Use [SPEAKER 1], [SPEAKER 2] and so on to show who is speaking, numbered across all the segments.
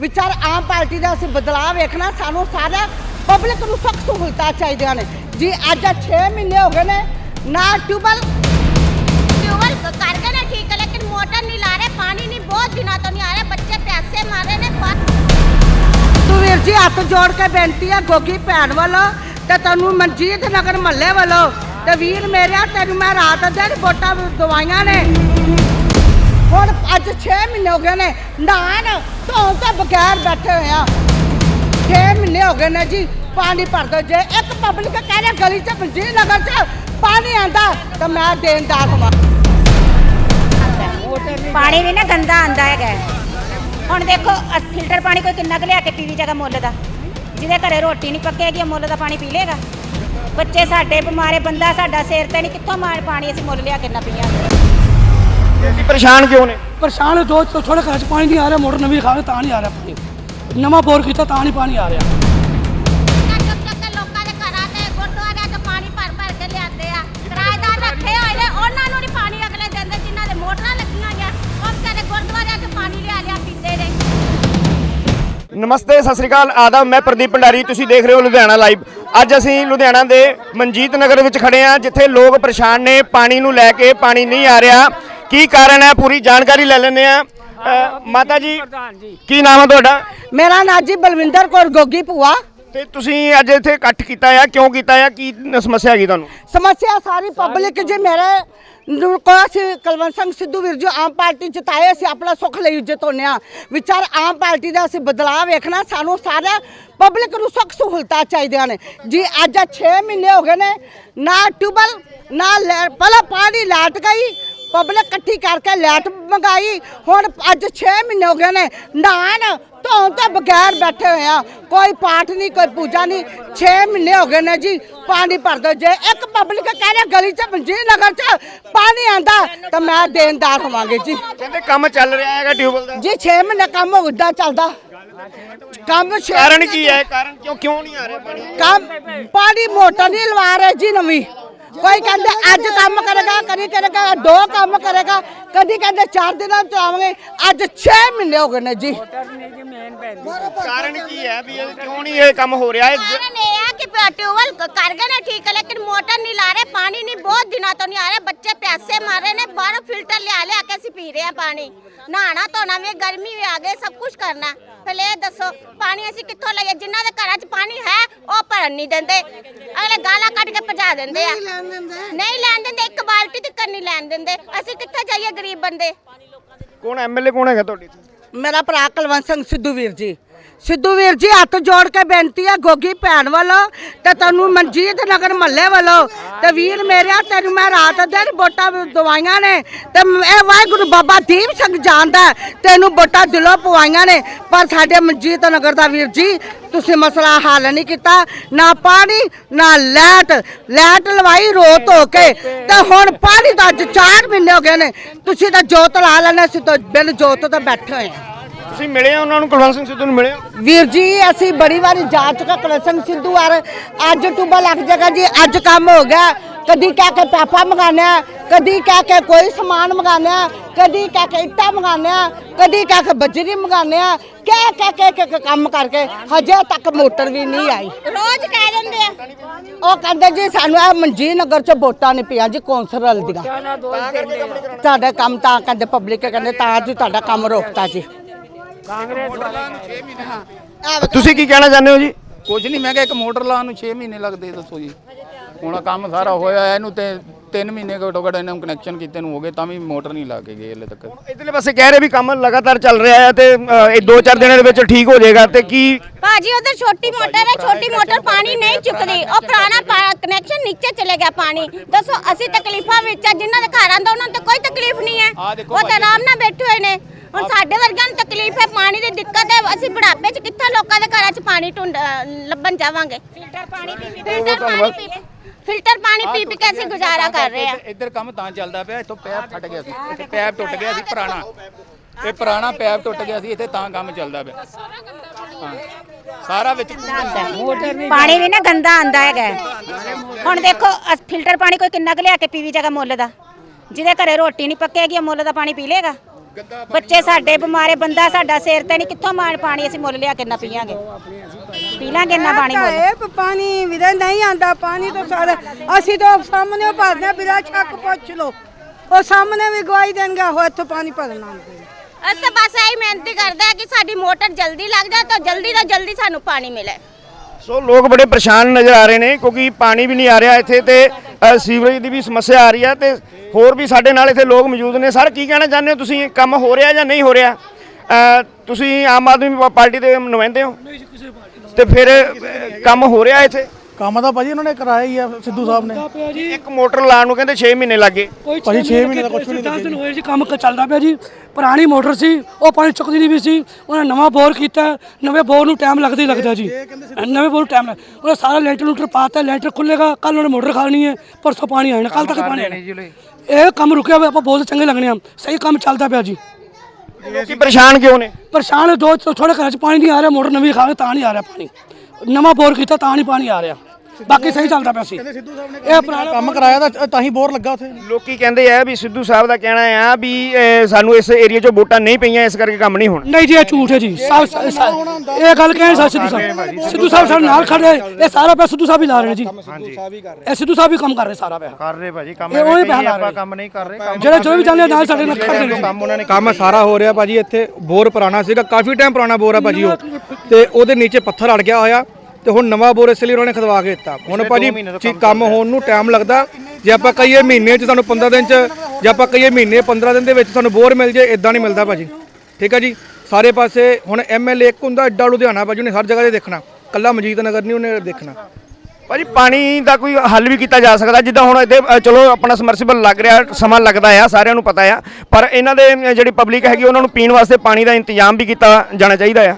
[SPEAKER 1] ਵਿਚਾਰ ਆਮ ਪਾਰਟੀ ਦਾ ਅਸੀਂ ਬਦਲਾਅ ਵੇਖਣਾ ਸਾਨੂੰ ਸਾਰਾ ਪਬਲਿਕ ਨੂੰ ਸਖਤ ਸਹੂਲਤਾਂ ਚਾਹੀਦੀਆਂ ਨੇ। ਜੀ ਅੱਜ 6 ਮਹੀਨੇ ਹੋ ਗਏ ਨੇ ਨਾ ਟਿਊਬਲ
[SPEAKER 2] ਟਿਊਬਲ ਕਰ ਨਾ ਠੀਕ ਹੈ ਲੇਕਿਨ ਮੋਟਰ ਨਹੀਂ ਲਾ ਰਹੇ ਪਾਣੀ ਨਹੀਂ ਬਹੁਤ ਦਿਨਾਂ ਤੋਂ ਨਹੀਂ ਆ ਰਿਹਾ ਬੱਚੇ ਪਿਆਸੇ ਮਾਰੇ ਨੇ
[SPEAKER 1] ਤੂੰ ਵੀਰ ਜੀ ਹੱਥ ਜੋੜ ਕੇ ਬੇਨਤੀ ਆ ਗੋਗੀ ਭੈਣ ਵੱਲੋਂ ਤੇ ਤੈਨੂੰ ਮਨਜੀਤ ਨਗਰ ਮਹੱਲੇ ਵੱਲੋਂ ਤੇ ਵੀਰ ਮੇਰੇ ਆ ਤੈਨੂੰ ਮੈਂ ਰਾਤ ਦਿਨ ਵੋਟਾਂ ਦਵਾਈਆਂ ਨੇ। ਹੁਣ ਅੱਜ 6 ਮਹੀਨੇ ਹੋ ਗਏ ਨੇ ਨਾਨ ਧੋਣ ਤੋਂ ਬਗੈਰ ਬੈਠੇ ਹੋਏ ਆ। 6 ਮਹੀਨੇ ਹੋ ਗਏ ਨੇ ਜੀ, ਪਾਣੀ ਭਰ ਦੋ। ਜੇ ਇੱਕ ਪਬਲਿਕ ਕਹਿ ਰਿਹਾ ਗਲੀ ਚ ਮਨਜੀਤ ਨਗਰ ਚ ਪਾਣੀ ਆਂਦਾ ਤਾਂ ਮੈਂ ਦੇਣਦਾਰ ਹੋਵਾਂ
[SPEAKER 3] ਪਾਣੀ ਵੀ ਨਾ ਗੰਦਾ ਆਂਦਾ ਹੈਗਾ। ਹੁਣ ਦੇਖੋ ਫਿਲਟਰ ਪਾਣੀ ਕੋਈ ਕਿੰਨਾ ਕੁ ਲਿਆ ਕੇ ਪੀਵੀ ਜਗਾ ਮੁੱਲ ਦਾ? ਜਿਹਦੇ ਘਰੇ ਰੋਟੀ ਨਹੀਂ ਪੱਕੇਗੀ ਉਹ ਮੁੱਲ ਦਾ ਪਾਣੀ ਪੀ ਲੇਗਾ ਬੱਚੇ ਸਾਡੇ ਬਿਮਾਰੇ ਬੰਦਾ ਸਾਡਾ ਸਿਰ ਤੇ ਨਹੀਂ ਕਿੱਥੋਂ ਮਾਰ ਪਾਣੀ ਅਸੀਂ ਮੁੱਲ ਲਿਆ ਕੇ ਨਾ ਪੀਆਂਗੇ
[SPEAKER 4] ਤੁਸੀਂ ਪਰੇਸ਼ਾਨ ਕਿਉਂ ਨੇ?
[SPEAKER 5] ਪਰੇਸ਼ਾਨ ਹੈ, ਦੋ ਥੋੜੇ ਘਰਾਂ 'ਚ ਪਾਣੀ ਨਹੀਂ ਆ ਰਿਹਾ ਮੋਟਰ ਨਵੀਂ ਖਾ ਕੇ ਤਾਂ ਨਹੀਂ ਆ ਰਿਹਾ ਪਾਣੀ। ਨਵਾਂ ਬੋਰ ਕੀਤਾ ਤਾਂ ਨਹੀਂ ਪਾਣੀ ਆ ਰਿਹਾ।
[SPEAKER 2] ਚੁੱਕ ਚੁੱਕ ਕੇ ਲੋਕਾਂ ਦੇ ਘਰਾਂ ਤੇ ਗੁਰਦੁਆਰਿਆਂ 'ਚ ਪਾਣੀ ਭਰ ਭਰ ਕੇ ਲਿਆਉਂਦੇ ਆ। ਕਿਰਾਏਦਾਰ ਰੱਖੇ ਹੋਏ ਨੇ ਉਹਨਾਂ ਨੂੰ ਨਹੀਂ ਪਾਣੀ ਅਗਲੇ ਦਿੰਦੇ ਜਿਨ੍ਹਾਂ ਦੇ ਮੋਟਰਾਂ ਲੱਗੀਆਂ ਹੋਈਆਂ। ਉਹ ਵਿਚਾਰੇ ਗੁਰਦੁਆਰਿਆਂ 'ਚ ਪਾਣੀ ਲਿਆ ਲਿਆ ਪੀਂਦੇ ਨੇ।
[SPEAKER 4] ਨਮਸਤੇ ਸਤਿ ਸ੍ਰੀ ਅਕਾਲ। ਆਦਾਬ ਮੈਂ ਪ੍ਰਦੀਪ ਭੰਡਾਰੀ ਤੁਸੀਂ ਦੇਖ ਰਹੇ ਹੋ ਲੁਧਿਆਣਾ ਲਾਈਵ। ਅੱਜ ਅਸੀਂ ਲੁਧਿਆਣਾ ਦੇ ਮਨਜੀਤ ਨਗਰ ਵਿੱਚ ਖੜੇ ਹਾਂ ਜਿੱਥੇ ਲੋਕ ਪਰੇਸ਼ਾਨ ਨੇ ਪਾਣੀ ਨੂੰ ਲੈ ਕੇ ਪਾਣੀ ਨਹੀਂ ਆ ਰਿਹਾ। ਕੀ ਕਾਰਨ ਹੈ? ਪੂਰੀ ਜਾਣਕਾਰੀ ਲੈ ਲੈਂਦੇ ਆ ਮਾਤਾ ਜੀ ਕੀ ਨਾਮ ਹੈ ਤੁਹਾਡਾ?
[SPEAKER 1] ਮੇਰਾ ਨਾਂ ਜੀ ਬਲਵਿੰਦਰ ਕੌਰ ਗੋਗੀ ਭੂਆ।
[SPEAKER 4] ਤੇ ਤੁਸੀਂ ਅੱਜ ਇੱਥੇ ਇਕੱਠ ਕੀਤਾ ਆ ਕਿਉਂ ਕੀਤਾ ਆ? ਕੀ ਸਮੱਸਿਆ ਹੈਗੀ ਤੁਹਾਨੂੰ?
[SPEAKER 1] ਸਮੱਸਿਆ ਸਾਰੀ ਪਬਲਿਕ ਜੀ ਮੇਰੇ ਨੂੰ ਕੋ ਅਸੀਂ ਕੁਲਵੰਤ ਸਿੰਘ ਸਿੱਧੂ ਵੀਰ ਜੀ ਆਮ ਪਾਰਟੀ ਜਿਤਾਏ ਅਸੀਂ ਆਪਣਾ ਸੁੱਖ ਲਈ ਜਿਤਾਉਂਦੇ ਹਾਂ। ਵਿਚਾਰ ਆਮ ਪਾਰਟੀ ਦਾ ਅਸੀਂ ਬਦਲਾਅ ਵੇਖਣਾ ਸਾਨੂੰ ਸਾਰਾ ਪਬਲਿਕ ਨੂੰ ਸੁੱਖ ਸਹੂਲਤਾਂ ਚਾਹੀਦੀਆਂ ਨੇ। ਜੀ ਅੱਜ 6 ਮਹੀਨੇ ਹੋ ਗਏ ਨੇ ਨਾ ਟਿਊਬਲ ਨਾ ਲੈ- ਪਹਿਲਾਂ ਪਾਣੀ ਲਾਟ ਗਈ ਪਬਲਿਕ ਇਕੱਠੀ ਕਰਕੇ ਲੈਟ ਮੰਗਾਈ। ਹੁਣ ਅੱਜ 6 ਮਹੀਨੇ ਹੋ ਗਏ ਨੇ ਨਾਨ ਧੋਣ ਤੋਂ ਬਗੈਰ ਬੈਠੇ ਹੋਏ ਆ। ਕੋਈ ਪਾਠ ਨਹੀਂ ਕੋਈ ਪੂਜਾ ਨਹੀਂ। 6 ਮਹੀਨੇ ਹੋ ਗਏ ਨੇ ਜੀ ਪਾਣੀ ਭਰ ਦੋ ਜੇ ਇੱਕ ਪਬਲਿਕ ਕਹਿ ਰਿਹਾ ਗਲੀ ਚ ਮਨਜੀਤ ਨਗਰ ਚ ਪਾਣੀ ਆਂਦਾ ਤਾਂ ਮੈਂ ਦੇਣਦਾਰ ਹੋਵਾਂਗੇ ਜੀ।
[SPEAKER 4] ਕਹਿੰਦੇ ਕੰਮ ਚੱਲ ਰਿਹਾ ਹੈਗਾ ਟਿਊਬਲ ਦਾ।
[SPEAKER 1] ਜੀ 6 ਮਹੀਨੇ ਕੰਮ ਉਦਾਂ ਚੱਲਦਾ। ਕੰਮ
[SPEAKER 4] ਕਾਰਨ ਕੀ ਹੈ? ਕਾਰਨ ਕਿਉਂ ਕਿਉਂ ਨਹੀਂ ਆ ਰਿਹਾ ਪਾਣੀ?
[SPEAKER 1] ਕੰਮ ਪਾਣੀ ਮੋਟਰ ਨਹੀਂ ਲਵਾ ਰਹੇ ਜੀ ਨਵੀਂ। ਕੋਈ ਕਹਿੰਦੇ ਅੱਜ ਕੰਮ ਕਰੇਗਾ ਕਦੀ ਕਰੇਗਾ ਦੋ ਕੰਮ ਕਰੇਗਾ ਕਦੀ ਕਹਿੰਦੇ ਚਾਰ ਦਿਨਾਂ ਚ ਆਵਾਂਗੇ ਅੱਜ 6 ਮਹੀਨੇ ਹੋ ਗਏ ਨੇ ਜੀ।
[SPEAKER 4] ਕਾਰਨ ਕੀ ਹੈ ਵੀ ਇਹ ਕਿਉਂ ਨਹੀਂ ਇਹ ਕੰਮ ਹੋ ਰਿਹਾ?
[SPEAKER 2] ਇਹ ट्यूबवेल कर गए ना ठीक है लेकिन मोटर नहीं ला रहे पानी नहीं बहुत दिनों तो नहीं आ रहे बच्चे प्यासे मर रहे ने बाहरों फिल्टर लिया लिया के ਅਸੀਂ ਪੀ ਰਹੇ ਆ ਪਾਣੀ ਨਹਾਣਾ ਧੋਣਾ ਵੀ ਗਰਮੀ ਵੀ ਆ ਗਈ ਸਭ ਕੁਝ ਕਰਨਾ ਪਹਿਲੇ ਇਹ ਦੱਸੋ ਪਾਣੀ ਅਸੀਂ ਕਿੱਥੋਂ ਲਈਏ ਜਿਨ੍ਹਾਂ ਦੇ ਘਰਾਂ 'ਚ ਪਾਣੀ ਹੈ ਉਹ ਭਰਨ ਨਹੀਂ ਦਿੰਦੇ ਅਗਲੇ ਗਾਲਾਂ ਕੱਢ ਕੇ ਭਜਾ ਦਿੰਦੇ ਆ ਨਹੀਂ ਲੈਣ ਦਿੰਦੇ ਇੱਕ ਬਾਲਟੀ ਤੱਕ ਨਹੀਂ ਲੈਣ ਦਿੰਦੇ ਅਸੀਂ ਕਿੱਥੇ ਜਾਈਏ ਗਰੀਬ ਬੰਦੇ
[SPEAKER 4] ਕੌਣ ਐਮਐਲਏ ਕੌਣ ਹੈਗਾ ਤੁਹਾਡੀ
[SPEAKER 1] ਮੇਰਾ ਭਰਾ ਕੁਲਵੰਤ ਸਿੰਘ ਸਿੱਧੂ ਵੀਰ ਜੀ ਸਿੱਧੂ ਵੀਰ ਜੀ, ਹੱਥ ਜੋੜ ਕੇ ਬੇਨਤੀ ਹੈ ਗੋਗੀ ਭੈਣ ਵੱਲੋਂ ਤੇ ਤੈਨੂੰ ਮਨਜੀਤ ਨਗਰ ਮਹੱਲੇ ਵੱਲੋਂ ਤੇ ਵੀਰ ਮੇਰਿਆ ਤੈਨੂੰ ਮੈਂ ਰਾਤ ਦਿਨ ਵੋਟਾਂ ਦਵਾਈਆਂ ਨੇ ਤੇ ਇਹ ਵਾਹਿਗੁਰੂ ਬਾਬਾ ਦੀਪ ਸਿੰਘ ਜਾਣਦਾ ਤੈਨੂੰ ਵੋਟਾਂ ਦਿਲੋਂ ਪਵਾਈਆਂ ਨੇ। ਪਰ ਸਾਡੇ ਮਨਜੀਤ ਨਗਰ ਦਾ ਵੀਰ ਜੀ, ਤੁਸੀਂ ਮਸਲਾ ਹੱਲ ਨਹੀਂ ਕੀਤਾ, ਨਾ ਪਾਣੀ, ਨਾ ਲੈਟ ਲੈਟ ਲਵਾਈ ਰੋਤ ਹੋ ਕੇ ਤੇ ਹੁਣ ਪਾਣੀ ਤਾਂ ਅੱਜ 4 ਮਹੀਨੇ ਹੋ ਗਏ ਨੇ। ਤੁਸੀਂ ਤਾਂ ਜੋਤ ਲਾ ਲੈਣੇ ਸੀ ਤਾਂ ਬਿਨ ਜੋਤ ਤੋਂ ਬੈਠੇ ਹੋਏ ਆ।
[SPEAKER 4] ਤੁਸੀਂ ਮਿਲੇ ਹੋ ਉਹਨਾਂ ਨੂੰ ਕੁਲਵੰਤ ਸਿੰਘ ਸਿੱਧੂ ਨੂੰ ਮਿਲੇ ਹੋ?
[SPEAKER 1] ਵੀਰ ਜੀ ਅਸੀਂ ਬੜੀ ਵਾਰੀ ਜਾ ਚੁੱਕਾ ਕਲਸਨ ਸਿੱਧੂ ਆਰ ਅੱਜ ਟੂਬਾ ਲੱਗ ਜਾਏਗਾ ਜੀ ਅੱਜ ਕੰਮ ਹੋ ਗਿਆ। ਕਦੀ ਕਹਿ ਕੇ ਪਾਪਾ ਮੰਗਾਨਿਆ ਕਦੀ ਕਹਿ ਕੇ ਕੋਈ ਸਮਾਨ ਮੰਗਾਨਿਆ ਕਦੀ ਕਹਿ ਕੇ ਇੱਟਾਂ ਮੰਗਾਨਿਆ ਕਦੀ ਕਹਿ ਕੇ ਬਜਰੀ ਮੰਗਾਨਿਆ ਕਹਿ ਕਹਿ ਕੇ ਕੇ- ਕੇ ਕੰਮ ਕਰਕੇ ਹਜੇ ਤੱਕ ਮੋਟਰ ਵੀ ਨਹੀਂ ਆਈ।
[SPEAKER 2] ਰੋਜ਼ ਕਹਿ ਦਿੰਦੇ ਆ।
[SPEAKER 1] ਉਹ ਕਹਿੰਦੇ ਜੀ ਸਾਨੂੰ ਆ ਮਨਜੀਤ ਨਗਰ ਚ ਵੋਟਾਂ ਨਹੀਂ ਪਿਆ ਜੀ ਕੌਂਸਲਰ ਦੀਆਂ ਤੁਹਾਡਾ ਕੰਮ ਤਾਂ ਕਹਿੰਦੇ ਪਬਲਿਕ ਕਹਿੰਦੇ ਤਾਂ ਜੀ ਤੁਹਾਡਾ ਕੰਮ ਰੋਕਤਾ ਜੀ।
[SPEAKER 4] ਤੁਸੀਂ ਕੀ ਕਹਿਣਾ ਚਾਹੁੰਦੇ ਹੋ ਜੀ?
[SPEAKER 6] ਕੁਝ ਨਹੀਂ ਮੈਂ ਕਿਹਾ ਇੱਕ ਮੋਟਰ ਲਾਉਣ ਨੂੰ 6 ਮਹੀਨੇ ਲੱਗਦੇ ਦੱਸੋ ਜੀ। ਹੁਣ ਕੰਮ ਸਾਰਾ ਹੋਇਆ ਇਹਨੂੰ ਤੇ 3 ਮਹੀਨੇ ਘੱਟੋ ਘੱਟ ਇਹਨਾਂ ਨੂੰ ਕਨੈਕਸ਼ਨ ਕੀਤੇ ਨੂੰ ਹੋ ਗਏ ਤਾਂ ਵੀ ਮੋਟਰ ਨਹੀਂ ਲਾ ਕੇ ਗਏ ਹਲੇ ਤੱਕ।
[SPEAKER 4] ਇਧਰਲੇ ਪਾਸੇ ਕਹਿ ਰਹੇ ਵੀ ਕੰਮ ਲਗਾਤਾਰ ਚੱਲ ਰਿਹਾ ਹੈ ਤੇ ਅ, ਇਹ 2-4 ਦਿਨਾਂ ਦੇ ਵਿੱਚ ਠੀਕ ਹੋ ਜਾਏਗਾ ਤੇ ਕੀ
[SPEAKER 2] ਭਾਜੀ ਉਧਰ ਛੋਟੀ ਮੋਟਰ ਹੈ ਛੋਟੀ ਮੋਟਰ ਪਾਣੀ ਨਹੀਂ ਚੁੱਕਦੀ ਉਹ ਪੁਰਾਣਾ ਕਨੈਕਸ਼ਨ ਨੀਚੇ ਚਲੇ ਗਿਆ ਪਾਣੀ। ਦੱਸੋ ਅਸੀਂ ਤਕਲੀਫਾਂ ਵਿੱਚ ਆ ਜਿਨ੍ਹਾਂ ਦੇ ਘਰ ਆਂਦਾ ਉਹਨਾਂ ਨੂੰ ਤਾਂ ਕੋਈ ਤਕਲੀਫ ਨਹੀਂ ਹੈ। ਉਹ ਤਾਂ ਆਰਾਮ ਨਾਲ ਬੈਠੇ ਹੋਏ ਨੇ। ਹੁਣ ਸਾਡੇ ਵਰਗਿਆਂ ਨੂੰ ਤਕਲੀਫ ਹੈ ਪਾਣੀ ਦੀ ਦਿੱਕਤ ਹੈ ਅਸੀਂ ਬੁਢਾਪੇ 'ਚ ਕਿੱਥੇ ਲੋਕਾਂ ਦੇ ਘਰਾਂ 'ਚ ਪਾਣੀ ਢੂੰਡ ਲੱਭਣ ਜਾਵਾਂਗੇ? ਫਿਲਟਰ ਪਾਣੀ ਪੀ ਫਿਲਟਰ ਪਾਣੀ ਪੀ ਫਿਲਟਰ ਪਾਣੀ ਪੀ ਪੀ ਕੇ ਅਸੀਂ ਗੁਜ਼ਾਰਾ ਕਰ ਰਹੇ ਆ
[SPEAKER 6] ਇੱਧਰ- ਕੰਮ ਤਾਂ ਚੱਲਦਾ ਪਿਆ ਇੱਥੋਂ ਪੈਪ ਫਟ ਗਿਆ ਸੀ। ਇੱਥੇ ਪੈਪ ਟੁੱਟ ਗਿਆ ਸੀ ਪੁਰਾਣਾ। ਇਹ ਪੁਰਾਣਾ ਪੈਪ ਟੁੱਟ ਗਿਆ ਸੀ ਇੱਥੇ ਤਾਂ ਕੰਮ ਚੱਲਦਾ ਪਿਆ। ਸਾਰਾ ਵਿੱਚ
[SPEAKER 3] ਪਾਣੀ ਵੀ ਨਾ ਗੰਦਾ ਆਂਦਾ ਹੈਗਾ। ਹੁਣ ਦੇਖੋ ਫਿਲਟਰ ਪਾਣੀ ਕੋਈ ਕਿੰਨਾ ਕੁ ਲਿਆ ਕੇ ਪੀਵੀ ਜਗਾ ਮੁੱਲ ਦਾ? ਜਿਹਦੇ ਘਰੇ ਰੋਟੀ ਨਹੀਂ ਪੱਕੇਗੀ ਮੁੱਲ ਦਾ ਪਾਣੀ ਪੀ ਲੇਗਾ ਬੱਚੇ ਸਾਡੇ ਬਿਮਾਰੇ ਬੰਦਾ ਸਾਡਾ ਸਿਰ ਤੇ ਨਹੀਂ ਕਿੱਥੋਂ ਮਾਣ ਪਾਣੀ ਅਸੀਂ ਮੁੱਲ ਲਿਆ ਕੇ ਨਾ ਪੀਵਾਂਗੇ ਪੀ ਲਾਂਗੇ ਨਾ ਪਾਣੀ ਮੁੱਲ?
[SPEAKER 7] ਇਹ ਪਾਣੀ ਵੀਰੇ ਨਹੀਂ ਆਂਦਾ ਪਾਣੀ ਤਾਂ ਸਾਰਾ ਅਸੀਂ ਤਾਂ ਸਾਹਮਣੇ ਭਰਦੇ ਹਾਂ, ਬਿਨਾਂ ਸ਼ੱਕ ਪੁੱਛ ਲਓ। ਉਹ ਸਾਹਮਣੇ ਵੀ ਗਵਾਹੀ ਦੇਣਗੇ ਹੋ ਇੱਥੋਂ ਪਾਣੀ ਭਰਨਾ
[SPEAKER 2] ਅਸੀਂ ਬਸ ਇਹੀ ਮਿਹਨਤੀ ਕਰਦੇ ਆ ਕਿ ਸਾਡੀ ਮੋਟਰ ਜਲਦੀ ਲੱਗ ਜਾਏ ਤਾਂ ਜਲਦੀ ਤੋਂ ਜਲਦੀ ਸਾਨੂੰ ਪਾਣੀ ਮਿਲੇ।
[SPEAKER 4] ਸੋ ਲੋਕ ਬੜੇ ਪਰੇਸ਼ਾਨ ਨਜ਼ਰ ਆ ਰਹੇ ਨੇ ਕਿਉਂਕਿ ਪਾਣੀ ਵੀ ਨਹੀਂ ਆ ਰਿਹਾ ਇੱਥੇ ਤੇ ਸੀਵਰੇਜ ਦੀ ਵੀ ਸਮੱਸਿਆ ਆ ਰਹੀ ਹੈ ਤੇ ਹੋਰ ਵੀ ਸਾਡੇ ਨਾਲ ਇੱਥੇ ਲੋਕ ਮੌਜੂਦ ਨੇ। ਸਰ ਕੀ ਕਹਿਣਾ ਚਾਹੁੰਦੇ ਹੋ? ਤੁਸੀਂ ਕੰਮ ਹੋ ਰਿਹਾ ਜਾਂ ਨਹੀਂ ਹੋ ਰਿਹਾ? ਤੁਸੀਂ ਆਮ ਆਦਮੀ ਪਾਰਟੀ ਦੇ ਨੁਮਾਇੰਦੇ ਹੋ? ਤੇ ਫਿਰ ਕੰਮ ਹੋ ਰਿਹਾ ਇੱਥੇ?
[SPEAKER 8] ਕੰਮ ਤਾਂ ਭਾਜੀ ਉਹਨਾਂ ਨੇ ਕਰਾਇਆ ਹੀ ਆ ਸਿੱਧੂ ਸਾਹਿਬ ਨੇ।
[SPEAKER 4] ਇੱਕ ਮੋਟਰ ਲਾਉਣ ਨੂੰ ਕਹਿੰਦੇ 6 ਮਹੀਨੇ ਲੱਗੇ
[SPEAKER 5] ਕੋਈ
[SPEAKER 8] ਭਾਜੀ ਛੇ ਮਹੀਨੇ ਦਾ ਕੁਛ ਵੀ ਨਹੀਂ
[SPEAKER 5] 10 ਦਿਨ ਹੋਏ ਜੀ ਕੰਮ ਕ- ਚੱਲਦਾ ਪਿਆ ਜੀ। ਪੁਰਾਣੀ ਮੋਟਰ ਸੀ ਉਹ ਪਾਣੀ ਚੁੱਕਦੀ ਨਹੀਂ ਵੀ ਸੀ ਉਹਨਾਂ ਨਵਾਂ ਬੋਰ ਕੀਤਾ ਨਵੇਂ ਬੋਰ ਨੂੰ ਟਾਈਮ ਲੱਗਦਾ ਹੀ ਲੱਗਦਾ ਜੀ। ਨਵੇਂ ਬੋਰ ਨੂੰ ਟਾਈਮ ਲੱਗ ਉਹਨੇ ਸਾਰਾ ਲੈਂਟਰ ਲੂਟਰ ਪਾਤਾ ਲੈਂਟਰ ਖੁੱਲੇਗਾ ਕੱਲ ਉਹਨੇ ਮੋਟਰ ਖਾਣੀ ਹੈ ਪਰਸੋਂ ਪਾਣੀ ਆਣਾ ਕੱਲ ਤੱਕ ਪਾਣੀ ਆਣਾ। ਇਹ ਕੰਮ ਰੁਕਿਆ ਹੋਇਆ ਆਪਾਂ ਬਹੁਤ ਚੰਗੇ ਲੱਗਣੇ ਆ। ਸਹੀ ਕੰਮ ਚੱਲਦਾ ਪਿਆ ਜੀ।
[SPEAKER 4] ਲੋਕੀ ਪਰੇਸ਼ਾਨ ਕਿਉਂ ਨੇ?
[SPEAKER 5] ਪਰੇਸ਼ਾਨ ਦੋ ਥੋੜੇ ਘਰਾਂ 'ਚ ਪਾਣੀ ਨਹੀਂ ਆ ਰਿਹਾ ਮੋਟਰ ਨਵੀਂ ਖਾ ਕੇ ਤਾਂ ਨਹੀਂ ਆ ਰਿਹਾ ਪਾਣੀ। ਨਵਾਂ ਬੋਰ ਕੀਤਾ ਤਾਂ ਨਹੀਂ ਪਾਣੀ ਆ ਰਿਹਾ। ਬਾਕੀ ਸਹੀ ਚੱਲਦਾ ਪਿਆ ਸੀ। ਇਹ ਪੁਰਾਣਾ
[SPEAKER 8] ਕੰਮ ਕਰਾਇਆ ਤਾਂ ਤਾਂ ਹੀ ਬੋਰ ਲੱਗਾ ਉੱਥੇ।
[SPEAKER 4] ਲੋਕੀ ਕਹਿੰਦੇ ਆ ਵੀ ਸਿੱਧੂ ਸਾਹਿਬ ਦਾ ਕਹਿਣਾ ਆ ਵੀ ਸਾਨੂੰ ਇਸ ਏਰੀਆ 'ਚੋਂ ਵੋਟਾਂ ਨਹੀਂ ਪਈਆਂ ਇਸ ਕਰਕੇ ਕੰਮ ਨਹੀਂ ਹੋਣਾ।
[SPEAKER 5] ਨਹੀਂ ਜੀ ਇਹ ਝੂਠ ਹੈ ਜੀ। ਸਭ ਸਭ- ਇਹ ਗੱਲ ਕਹਿਣ ਸਾ ਸਿੱਧੂ ਸਾਹਿਬ ਸਿੱਧੂ ਸਾਹਿਬ ਸਾਡੇ ਨਾਲ ਖੜੇ ਇਹ ਸਾਰਾ ਪਿਆ ਸਿੱਧੂ ਸਾਹਿਬ ਹੀ ਲਾ ਰਹੇ ਨੇ ਜੀ। ਇਹ ਸਿੱਧੂ ਸਾਹਿਬ ਹੀ ਕੰਮ ਕਰ ਰਹੇ ਸਾਰਾ ਪਿਆ।
[SPEAKER 9] ਕਰ ਰਹੇ ਭਾਜੀ ਕੰਮ
[SPEAKER 5] ਇਹ
[SPEAKER 9] ਐਵੇਂ ਕਹੀਏ ਆਪਾਂ ਕੰਮ ਨਹੀਂ ਕਰ ਰਹੇ ਕੰਮ
[SPEAKER 5] ਜਿਹੜੇ ਜੋ ਵੀ ਜਾਂਦੇ ਨਾਲ ਸਾਡੇ ਨਾਲ ਖੜੇ ਨੇ
[SPEAKER 9] ਕੰਮ ਉਹਨਾਂ ਨੇ
[SPEAKER 8] ਕੰਮ ਸਾਰਾ ਹੋ ਰਿਹਾ ਭਾਜੀ ਇੱਥੇ ਬੋਰ ਪੁਰਾਣਾ ਸੀਗਾ ਕਾਫੀ ਟਾਈਮ ਪੁਰਾਣਾ ਬੋਰ ਆ ਭਾਜੀ ਉਹ। ਤੇ ਉਹਦੇ ਨੀਚੇ ਪੱਥਰ ਅੜ ਗਿਆ ਹੋਇਆ। ਤੇ ਹੁਣ ਨਵਾਂ ਬੋਰ ਇਸ ਲਈ ਉਹਨਾਂ ਨੇ ਖਦਵਾ ਕੇ ਦਿੱਤਾ। ਹੁਣ ਭਾਜੀ ਜੀ ਕੰਮ ਹੋਣ ਨੂੰ ਟਾਈਮ ਲੱਗਦਾ। ਜੇ ਆਪਾਂ ਕਹੀਏ ਮਹੀਨੇ 'ਚ ਸਾਨੂੰ 15 ਦਿਨ 'ਚ ਜੇ ਆਪਾਂ ਕਹੀਏ ਮਹੀਨੇ 15 ਦਿਨ ਦੇ ਵਿੱਚ ਸਾਨੂੰ ਬੋਰ ਮਿਲ ਜੇ ਇਦਾਂ ਨਹੀਂ ਮਿਲਦਾ ਭਾਜੀ। ਠੀਕ ਹੈ ਜੀ? ਸਾਰੇ ਪਾਸੇ ਹੁਣ ਐਮਐਲਏ ਇੱਕ ਹੁੰਦਾ ਐਡਾ ਲੁਧਿਆਣਾ ਭਾਜੀ ਉਹਨੇ ਹਰ ਜਗ੍ਹਾ ਤੇ ਦੇਖਣਾ। ਕੱਲਾ ਮਜੀਦ ਨਗਰ ਨਹੀਂ ਉਹਨੇ ਦੇਖਣਾ।
[SPEAKER 4] ਭਾਜੀ ਪਾਣੀ ਦਾ ਕੋਈ ਹੱਲ ਵੀ ਕੀਤਾ ਜਾ ਸਕਦਾ। ਜਿੱਦਾਂ ਹੁਣ ਅ, ਚਲੋ ਆਪਣਾ ਸਮਰਸੀਬਲ ਲੱਗ ਰਿਹਾ ਸਮਾਂ ਲੱਗਦਾ ਆ ਸਾਰਿਆਂ ਨੂੰ ਪਤਾ ਆ। ਪਰ ਇਹਨਾਂ ਦੇ ਜਿਹੜੀ ਪਬਲਿਕ ਹੈਗੀ ਉਹਨਾਂ ਨੂੰ ਪੀਣ ਵਾਸਤੇ ਪਾਣੀ ਦਾ ਇੰਤਜ਼ਾਮ ਵੀ ਕੀਤਾ ਜਾਣਾ ਚਾਹੀਦਾ ਆ।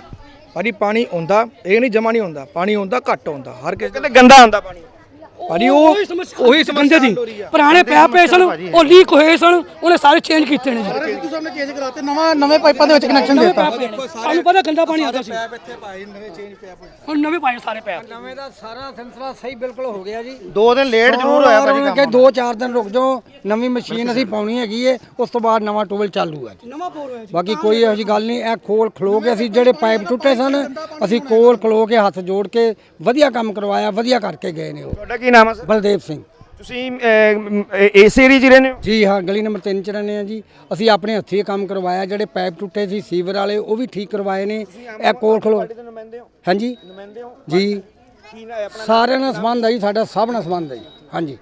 [SPEAKER 8] ਭਾਜੀ ਪਾਣੀ ਆਉਂਦਾ ਇਹ ਨਹੀਂ ਜਮਾ ਨਹੀਂ ਹੁੰਦਾ, ਪਾਣੀ ਆਉਂਦਾ ਘੱਟ ਆਉਂਦਾ ਹਰ ਕਿਸੇ
[SPEAKER 4] ਕਹਿੰਦੇ ਗੰਦਾ ਆਉਂਦਾ ਪਾਣੀ।
[SPEAKER 8] ਭਾਜੀ ਉਹ
[SPEAKER 5] ਉਹੀ ਸਮਝਦੇ ਜੀ ਪੁਰਾਣੇ ਪਿਆ ਪਏ ਸਨ ਉਹ ਲੀਕ ਹੋਏ ਸਨ ਉਹਨੇ ਸਾਰੇ ਚੇਂਜ ਕੀਤੇ ਨੇ ਜੀ।
[SPEAKER 8] ਸਿੱਧੂ ਸਾਹਿਬ ਨੇ ਚੇਂਜ ਕਰਾਤੇ ਨਵਾਂ ਨਵੇਂ ਪਾਈਪਾਂ ਦੇ ਵਿੱਚ ਕਨੈਕਸ਼ਨ ਦਿੱਤਾ।
[SPEAKER 5] ਸਾਨੂੰ ਪਤਾ ਗੰਦਾ ਪਾਣੀ ਆਉਂਦਾ ਸੀ। ਹੁਣ ਨਵੇਂ ਪਾਏ ਸਾਰੇ ਪਿਆ
[SPEAKER 10] ਨਵੇਂ ਦਾ ਸਾਰਾ ਸਿਲਸਿਲਾ ਸਹੀ ਬਿਲਕੁਲ ਹੋ ਗਿਆ ਜੀ।
[SPEAKER 9] ਦੋ ਦਿਨ ਲੇਟ ਜ਼ਰੂਰ ਹੋਇਆ ਭਾਜੀ
[SPEAKER 10] ਕਿ
[SPEAKER 9] ਕੰਮ
[SPEAKER 10] 2-4 ਦਿਨ ਰੁਕ ਜਾਓ ਨਵੀਂ ਮਸ਼ੀਨ ਅਸੀਂ ਪਾਉਣੀ ਹੈਗੀ ਏ ਉਸ ਤੋਂ ਬਾਅਦ ਨਵਾਂ ਟੂਬਲ ਚਾਲੂ ਹੈ ਜੀ।
[SPEAKER 5] ਨਵਾਂ ਬੋਰ ਹੋਇਆ
[SPEAKER 10] ਬਾਕੀ ਕੋਈ ਇਹੋ ਜਿਹੀ ਗੱਲ ਨਹੀਂ ਇਹ ਖੋਲ ਖਲੋ ਕੇ ਅਸੀਂ ਜਿਹੜੇ ਪਾਈਪ ਟੁੱਟੇ ਸਨ ਅਸੀਂ ਕੋਲ ਖਲੋ ਕੇ ਹੱਥ ਜੋੜ ਕੇ ਵਧੀਆ ਕੰਮ ਕਰਵਾਇਆ ਵਧੀਆ ਕਰਕੇ ਗਏ ਨੇ ਉਹ।
[SPEAKER 4] ਤੁਹਾਡਾ ਕੀ ਨਾਮ ਹੈ ਸਰ?
[SPEAKER 10] ਬਲਦੇਵ ਸਿੰਘ।
[SPEAKER 4] ਤੁਸੀਂ ਇਸ ਏਰੀਆ 'ਚ ਹੀ ਰਹਿੰਦੇ ਹੋ?
[SPEAKER 10] ਜੀ ਹਾਂ ਗਲੀ ਨੰਬਰ 3 ਚ ਰਹਿੰਦੇ ਆ ਜੀ। ਅਸੀਂ ਆਪਣੇ ਹੱਥੀਂ ਇਹ ਕੰਮ ਕਰਵਾਇਆ ਜਿਹੜੇ ਪਾਈਪ ਟੁੱਟੇ ਸੀ ਸੀਵਰ ਵਾਲੇ ਉਹ ਵੀ ਠੀਕ ਕਰਵਾਏ ਨੇ। ਇਹ ਕੋਲ ਖਲੋ ਹਾਂਜੀ। ਜੀ। ਸਾਰਿਆਂ ਨਾਲ ਸੰਬੰਧ ਹੈ ਜੀ ਸਾਡਾ ਸਭ ਨਾਲ ਸੰਬੰਧ ਹੈ ਜੀ। ਹਾਂਜੀ।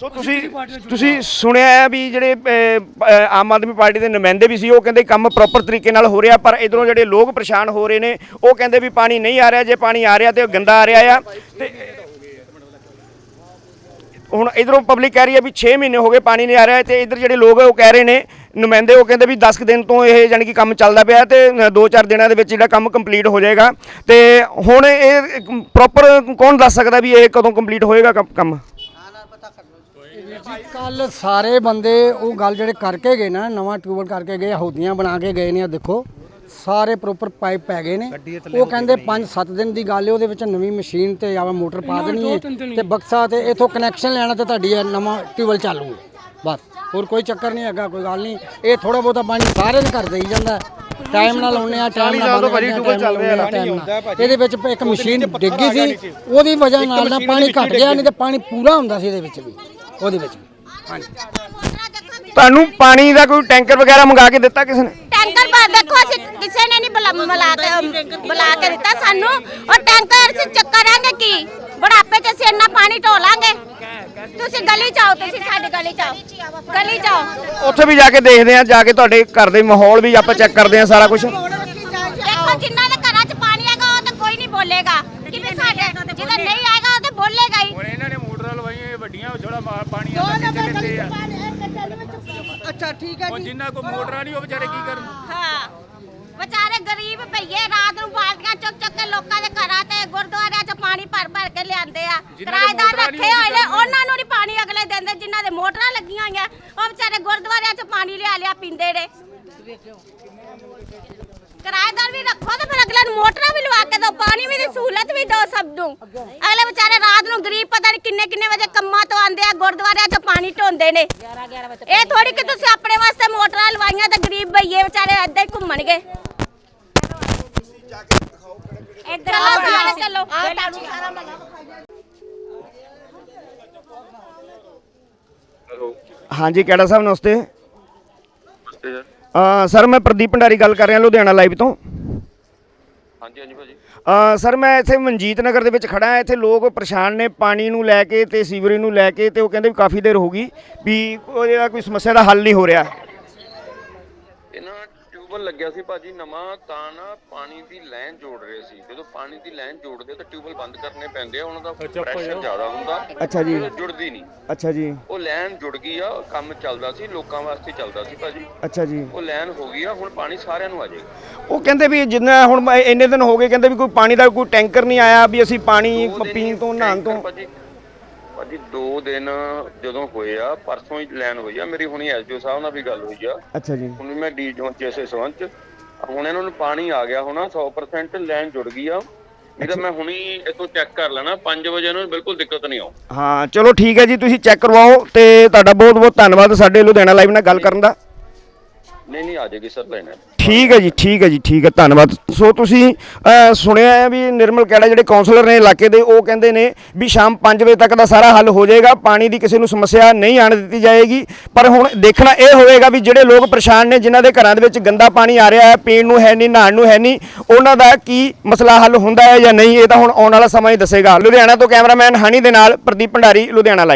[SPEAKER 4] ਸੋ ਤੁਸੀਂ ਤੁਸੀਂ ਸੁਣਿਆ ਹੈ ਵੀ ਜਿਹੜੇ ਆਮ ਆਦਮੀ ਪਾਰਟੀ ਦੇ ਨੁਮਾਇੰਦੇ ਵੀ ਸੀ ਉਹ ਕਹਿੰਦੇ ਕੰਮ ਪ੍ਰੋਪਰ ਤਰੀਕੇ ਨਾਲ ਹੋ ਰਿਹਾ ਪਰ ਇਧਰੋਂ ਜਿਹੜੇ ਲੋਕ ਪਰੇਸ਼ਾਨ ਹੋ ਰਹੇ ਨੇ ਉਹ ਕਹਿੰਦੇ ਵੀ ਪਾਣੀ ਨਹੀਂ ਆ ਰਿਹਾ ਜੇ ਪਾਣੀ ਆ ਰਿਹਾ ਤੇ ਉਹ ਗੰਦਾ ਆ ਰਿਹਾ ਆ। ਤੇ ਹੁਣ ਇਧਰੋਂ ਪਬਲਿਕ ਕਹਿ ਰਹੀ ਹੈ ਵੀ 6 ਮਹੀਨੇ ਹੋ ਗਏ ਪਾਣੀ ਨਹੀਂ ਆ ਰਿਹਾ ਤੇ ਇਧਰ ਜਿਹੜੇ ਲੋਕ ਹੈ ਉਹ ਕਹਿ ਰਹੇ ਨੇ, ਨੁਮਾਇੰਦੇ ਉਹ ਕਹਿੰਦੇ ਵੀ 10 ਦਿਨ ਤੋਂ ਇਹ ਜਾਣੀ ਕਿ ਕੰਮ ਚੱਲਦਾ ਪਿਆ ਤੇ 2-4 ਦਿਨਾਂ ਦੇ ਵਿੱਚ ਜਿਹੜਾ ਕੰਮ ਕੰਪਲੀਟ ਹੋ ਜਾਏਗਾ। ਤੇ ਹੁਣ ਇਹ ਪ੍ਰੋਪਰ ਕੌਣ ਦੱਸ ਸਕਦਾ ਵੀ ਇਹ ਕਦੋਂ ਕੰਪਲੀਟ ਹੋਏਗਾ ਕੰਮ- ਕੰਮ?
[SPEAKER 10] ਕੱਲ ਸਾਰੇ ਬੰਦੇ ਉਹ ਗੱਲ ਜਿਹੜੇ ਕਰਕੇ ਗਏ ਨਾ, ਨਵਾਂ ਟਿਊਬਲ ਕਰਕੇ ਗਏ ਹੌਦੀਆਂ ਬਣਾ ਕੇ ਗਏ ਨੇ ਆ ਦੇਖੋ। ਸਾਰੇ ਪ੍ਰੋਪਰ ਪਾਈਪ ਪੈ ਗਏ ਨੇ। ਉਹ ਕਹਿੰਦੇ 5-7 ਦਿਨ ਦੀ ਗੱਲ ਹੈ ਉਹਦੇ ਵਿੱਚ ਨਵੀਂ ਮਸ਼ੀਨ ਤੇ ਆਵਾ ਮੋਟਰ ਪਾ ਦੇਣੀ ਹੈ। ਤੇ ਬਕਸਾ ਤੇ ਇਥੋਂ ਕਨੈਕਸ਼ਨ ਲੈਣਾ ਤੇ ਤੁਹਾਡੀ ਇਹ ਨਵਾਂ ਟਿਊਬਲ ਚਾਲੂ ਹੈ ਬਸ ਹੋਰ ਕੋਈ ਚੱਕਰ ਨਹੀਂ ਹੈਗਾ ਕੋਈ ਗੱਲ ਨਹੀਂ। ਇਹ ਥੋੜਾ ਬਹੁਤਾ ਪਾਣੀ ਸਾਰੇ ਦੇ ਘਰ ਦੇਈ ਜਾਂਦਾ ਟਾਈਮ ਨਾਲ ਆਉਨੇ ਆ ਟਾਈਮ ਨਾਲ ਬੰਦ ਭਾਜੀ ਟਿਊਬਲ ਚੱਲ ਰਿਹਾ। ਟਾਈਮ ਨਾਲ। ਇਹਦੇ ਵਿੱਚ ਇੱਕ ਮਸ਼ੀਨ ਡਿੱਗੀ ਸੀ ਉਹਦੀ ਵਜ੍ਹਾ ਨਾਲ ਨਾ ਪਾਣੀ ਘਟ ਗਿਆ ਨਹੀਂ ਤੇ ਪਾਣੀ ਪੂਰਾ ਹੁੰਦਾ ਸੀ ਇਹਦੇ ਵਿੱਚ ਵੀ ਉਹਦੇ ਵਿੱਚ ਵੀ।
[SPEAKER 4] ਤੁਹਾਨੂੰ ਪਾਣੀ ਦਾ ਕੋਈ ਟੈਂਕਰ ਵਗੈਰਾ ਮੰਗਾ ਕੇ ਦਿੱਤਾ ਕਿਸੇ ਨੇ?
[SPEAKER 2] ਟੈਂਕਰ ਪਰ ਦੇਖੋ ਅਸੀਂ ਕਿਸੇ ਨੇ ਨਹੀਂ ਬੁਲਾ ਬੁਲਾ ਕੇ ਬੁਲਾ ਕੇ ਦਿੱਤਾ ਸਾਨੂੰ। ਉਹ ਟੈਂਕਰ ਅਸੀਂ ਚੱਕਰਾਂਗੇ ਕੀ? ਬੁਢਾਪੇ ਚ ਅਸੀਂ ਇੰਨਾ ਪਾਣੀ ਢੋਲਾਂਗੇ। ਤੁਸੀਂ ਗਲੀ ਚ ਆਓ ਤੁਸੀਂ ਸਾਡੀ ਗਲੀ ਚ ਆਓ। ਗਲੀ ਚ ਆਓ।
[SPEAKER 4] ਉੱਥੇ ਵੀ ਜਾ ਕੇ ਦੇਖਦੇ ਆ ਜਾ ਕੇ ਤੁਹਾਡੇ ਘਰ ਦੇ ਮਾਹੌਲ ਵੀ ਆਪਾਂ ਚੈੱਕ ਕਰਦੇ ਆ ਸਾਰਾ ਕੁਝ
[SPEAKER 2] ਦੇਖੋ ਜਿਨ੍ਹਾਂ ਦੇ ਘਰਾਂ 'ਚ ਪਾਣੀ ਆਏਗਾ ਉਹ ਤਾਂ ਕੋਈ ਨਹੀਂ ਬੋਲੇਗਾ। ਕਿ ਵੀ ਸਾਡੇ ਜਿਹਦਾ ਨਹੀਂ ਆਏਗਾ ਉਹ ਤਾਂ ਬੋਲੇਗਾ ਹੀ।
[SPEAKER 6] ਲਵਾਈਆਂ ਇਹ ਵੱਡੀਆਂ ਉਹ ਥੋੜਾ ਪਾਣੀ ਆਉਂਦਾ ਕਿੱਥੇ ਲੈਂਦੇ ਆ
[SPEAKER 1] ਅੱਛਾ ਠੀਕ ਹੈ
[SPEAKER 6] ਹੁਣ ਜਿੰਨਾ ਕੋ ਮੋਟਰਾਂ ਨਹੀਂ ਉਹ ਵਿਚਾਰੇ ਕੀ ਕਰਨ?
[SPEAKER 2] ਹਾਂ। ਵਿਚਾਰੇ ਗਰੀਬ ਭਈਏ ਰਾਤ ਨੂੰ ਬਾਲਟੀਆਂ ਚੁੱਕ ਚੁੱਕ ਕੇ ਲੋਕਾਂ ਦੇ ਘਰਾਂ ਤੇ ਗੁਰਦੁਆਰਿਆਂ 'ਚ ਪਾਣੀ ਭਰ ਭਰ ਕੇ ਲਿਆਂਦੇ ਆ।
[SPEAKER 6] ਜਿਨ੍ਹਾਂ ਦੇ
[SPEAKER 2] ਕਿਰਾਏਦਾਰ
[SPEAKER 6] ਮੋਟਰਾਂ ਨਹੀਂ
[SPEAKER 2] ਰੱਖੇ ਹੋਏ ਨੇ ਉਹਨਾਂ ਨੂੰ ਨਹੀਂ ਪਾਣੀ ਅਗਲੇ ਦਿੰਦੇ ਜਿਨ੍ਹਾਂ ਦੇ ਮੋਟਰਾਂ ਲੱਗੀਆਂ ਹੋਈਆਂ। ਉਹ ਵਿਚਾਰੇ ਗੁਰਦੁਆਰਿਆਂ 'ਚ ਪਾਣੀ ਲਿਆ ਲਿਆ ਪੀਂਦੇ ਨੇ। ਕਿਰਾਏਦਾਰ ਵੀ ਰੱਖੋ ਤੇ ਫਿਰ ਅਗਲੇ ਨੂੰ ਮੋਟਰਾਂ ਵੀ ਲਵਾ ਕੇ ਦਿਓ ਪਾਣੀ ਵੀ ਦੀ ਸਹੂਲਤ ਵੀ ਦਿਓ ਸਭ ਨੂੰ। ਅਗਲੇ ਵਿਚਾਰੇ ਰਾਤ ਨੂੰ ਗਰੀਬ ਪਤਾ ਨਹੀਂ ਕਿੰਨੇ ਕਿੰਨੇ ਵਜੇ ਕੰਮਾਂ ਤੋਂ ਆਉਂਦੇ ਆ ਗੁਰਦੁਆਰਿਆਂ 'ਚ ਪਾਣੀ ਢੋਂਦੇ ਨੇ। ਇਹ ਥੋੜੀ ਕਿ ਤੁਸੀਂ ਆਪਣੇ ਵਾਸਤੇ ਮੋਟਰਾਂ ਲਵਾਈਆਂ ਤੇ ਗਰੀਬ ਭਈਏ ਵਿਚਾਰੇ ਏਦਾਂ ਹੀ ਘੁੰਮਣਗੇ।
[SPEAKER 3] ਇੱਧਰ
[SPEAKER 2] ਚਲੋ
[SPEAKER 3] ਆਓ
[SPEAKER 2] ਸਾਰੇ ਚੱਲੋ। ਆ ਤੁਹਾਨੂੰ ਸਾਰਾ ਮਜ਼ਾ
[SPEAKER 4] ਹਾਂਜੀ ਕਿਹੜਾ ਸਾਹਿਬ ਨਮਸਤੇ। ਅ, ਸਰ। ਮੈਂ ਪ੍ਰਦੀਪ ਭੰਡਾਰੀ ਗੱਲ ਕਰ ਰਿਹਾ ਲੁਧਿਆਣਾ ਲਾਈਵ ਤੋਂ।
[SPEAKER 11] ਹਾਂਜੀ ਹਾਂਜੀ ਭਾਜੀ।
[SPEAKER 4] ਸਰ ਮੈਂ ਇੱਥੇ ਮਨਜੀਤ ਨਗਰ ਦੇ ਵਿੱਚ ਖੜਾ ਹਾਂ। ਇੱਥੇ ਲੋਕ ਪਰੇਸ਼ਾਨ ਨੇ ਪਾਣੀ ਨੂੰ ਲੈ ਕੇ ਤੇ ਸੀਵਰੇਜ ਨੂੰ ਲੈ ਕੇ ਤੇ ਉਹ ਕਹਿੰਦੇ ਵੀ ਕਾਫੀ ਦੇਰ ਹੋ ਗਈ ਵੀ ਉਹਦਾ ਕੋਈ ਸਮੱਸਿਆ ਦਾ ਹੱਲ ਨਹੀਂ ਹੋ ਰਿਹਾ।
[SPEAKER 11] ਟਿਊਬਲ ਲੱਗਿਆ ਸੀ ਭਾਜੀ ਨਵਾਂ ਤਾਂ ਨਾ ਪਾਣੀ ਦੀ ਲਾਈਨ ਜੋੜ ਰਹੇ ਸੀ। ਜਦੋਂ ਪਾਣੀ ਦੀ ਲਾਈਨ ਜੋੜਦੇ ਤਾਂ ਟਿਊਬਲ ਬੰਦ ਕਰਨੇ ਪੈਂਦੇ ਆ ਉਹਨਾਂ ਦਾ ਪ੍ਰੈਸ਼ਰ ਜ਼ਿਆਦਾ ਹੁੰਦਾ।
[SPEAKER 4] ਅੱਛਾ ਜੀ।
[SPEAKER 11] ਜੁੜਦੀ ਨਹੀਂ।
[SPEAKER 4] ਅੱਛਾ ਜੀ।
[SPEAKER 11] ਉਹ ਲਾਈਨ ਜੁੜ ਗਈ ਆ ਕੰਮ ਚੱਲਦਾ ਸੀ ਲੋਕਾਂ ਵਾਸਤੇ ਚੱਲਦਾ ਸੀ ਭਾਜੀ।
[SPEAKER 4] ਅੱਛਾ ਜੀ।
[SPEAKER 11] ਉਹ ਲਾਈਨ ਹੋ ਗਈ ਆ ਹੁਣ ਪਾਣੀ ਸਾਰਿਆਂ ਨੂੰ ਆ ਜਾਏਗਾ।
[SPEAKER 4] ਉਹ ਕਹਿੰਦੇ ਵੀ ਜਿੰਨਾ ਹੁਣ ਇੰਨੇ ਦਿਨ ਹੋ ਗਏ ਕਹਿੰਦੇ ਵੀ ਕੋਈ ਪਾਣੀ ਦਾ ਕੋਈ ਟੈਂਕਰ ਨਹੀਂ ਆਇਆ ਵੀ ਅਸੀਂ ਪਾਣੀ ਪੀਣ ਤੋਂ ਨਹਾਉਣ ਤੋਂ।
[SPEAKER 11] ਭਾਜੀ ਭਾਜੀ 2 ਦਿਨ ਜਦੋਂ ਹੋਏ ਆ ਪਰਸੋਂ ਹੀ ਲਾਈਨ ਹੋਈ ਆ ਮੇਰੀ ਹੁਣੀ ਐਸਡੀਓ ਸਾਹਿਬ ਨਾਲ ਵੀ ਗੱਲ ਹੋਈ ਆ।
[SPEAKER 4] ਅੱਛਾ ਜੀ।
[SPEAKER 11] ਹੁਣ ਵੀ ਮੈਂ ਡੀ ਜੋਨ ਚ ਇਸੇ ਸੰਬੰਧ ਚ। ਹੁਣ ਇਹਨਾਂ ਨੂੰ ਪਾਣੀ ਆ ਗਿਆ ਹੋਣਾ 100% ਲਾਈਨ ਜੁੜ ਗਈ ਆ। ਨਹੀਂ ਤਾਂ ਮੈਂ ਹੁਣੀ ਇਤੋਂ ਚੈੱਕ ਕਰ ਲੈਣਾ 5 ਵਜੇ ਨੂੰ ਬਿਲਕੁਲ ਦਿੱਕਤ ਨਹੀਂ ਆਉ।
[SPEAKER 4] ਹਾਂ ਚਲੋ ਠੀਕ ਹੈ ਜੀ ਤੁਸੀਂ ਚੈੱਕ ਕਰਵਾਓ ਤੇ ਤੁਹਾਡਾ ਬਹੁਤ ਬਹੁਤ ਧੰਨਵਾਦ ਸਾਡੇ ਲੁਧਿਆਣਾ ਲਾਈਵ ਨਾਲ ਗੱਲ ਕਰਨ ਦਾ।
[SPEAKER 11] ਨਹੀਂ ਨਹੀਂ ਆ ਜਾਏਗੀ ਸਰ ਲਾਈਨ
[SPEAKER 4] ਠੀਕ ਹੈ ਜੀ ਠੀਕ ਹੈ ਜੀ ਠੀਕ ਹੈ ਧੰਨਵਾਦ। ਸੋ ਤੁਸੀਂ ਅ, ਸੁਣਿਆ ਹੈ ਵੀ ਨਿਰਮਲ ਕੈੜਾ ਜਿਹੜੇ ਕਾਉਂਸਲਰ ਨੇ ਇਲਾਕੇ ਦੇ ਉਹ ਕਹਿੰਦੇ ਨੇ ਵੀ ਸ਼ਾਮ 5 ਵਜੇ ਤੱਕ ਦਾ ਸਾਰਾ ਹੱਲ ਹੋ ਜਾਏਗਾ ਪਾਣੀ ਦੀ ਕਿਸੇ ਨੂੰ ਸਮੱਸਿਆ ਨਹੀਂ ਆਣ ਦਿੱਤੀ ਜਾਏਗੀ। ਪਰ ਹੁਣ ਦੇਖਣਾ ਇਹ ਹੋਵੇਗਾ ਵੀ ਜਿਹੜੇ ਲੋਕ ਪਰੇਸ਼ਾਨ ਨੇ ਜਿਨ੍ਹਾਂ ਦੇ ਘਰਾਂ ਦੇ ਵਿੱਚ ਗੰਦਾ ਪਾਣੀ ਆ ਰਿਹਾ ਹੈ ਪੀਣ ਨੂੰ ਹੈ ਨਹੀਂ ਨਹਾਉਣ ਨੂੰ ਹੈ ਨਹੀਂ ਉਹਨਾਂ ਦਾ ਕੀ ਮਸਲਾ ਹੱਲ ਹੁੰਦਾ ਹੈ ਜਾਂ ਨਹੀਂ ਇਹ ਤਾਂ ਹੁਣ ਆਉਣ ਵਾਲਾ ਸਮਾਂ ਹੀ ਦੱਸੇਗਾ। ਲੁਧਿਆਣਾ ਤੋਂ ਕੈਮਰਾਮੈਨ ਹਨੀ ਦੇ ਨਾਲ ਪ੍ਰਦੀਪ ਭੰਡਾਰੀ ਲੁਧਿਆਣਾ ਲਾਈਵ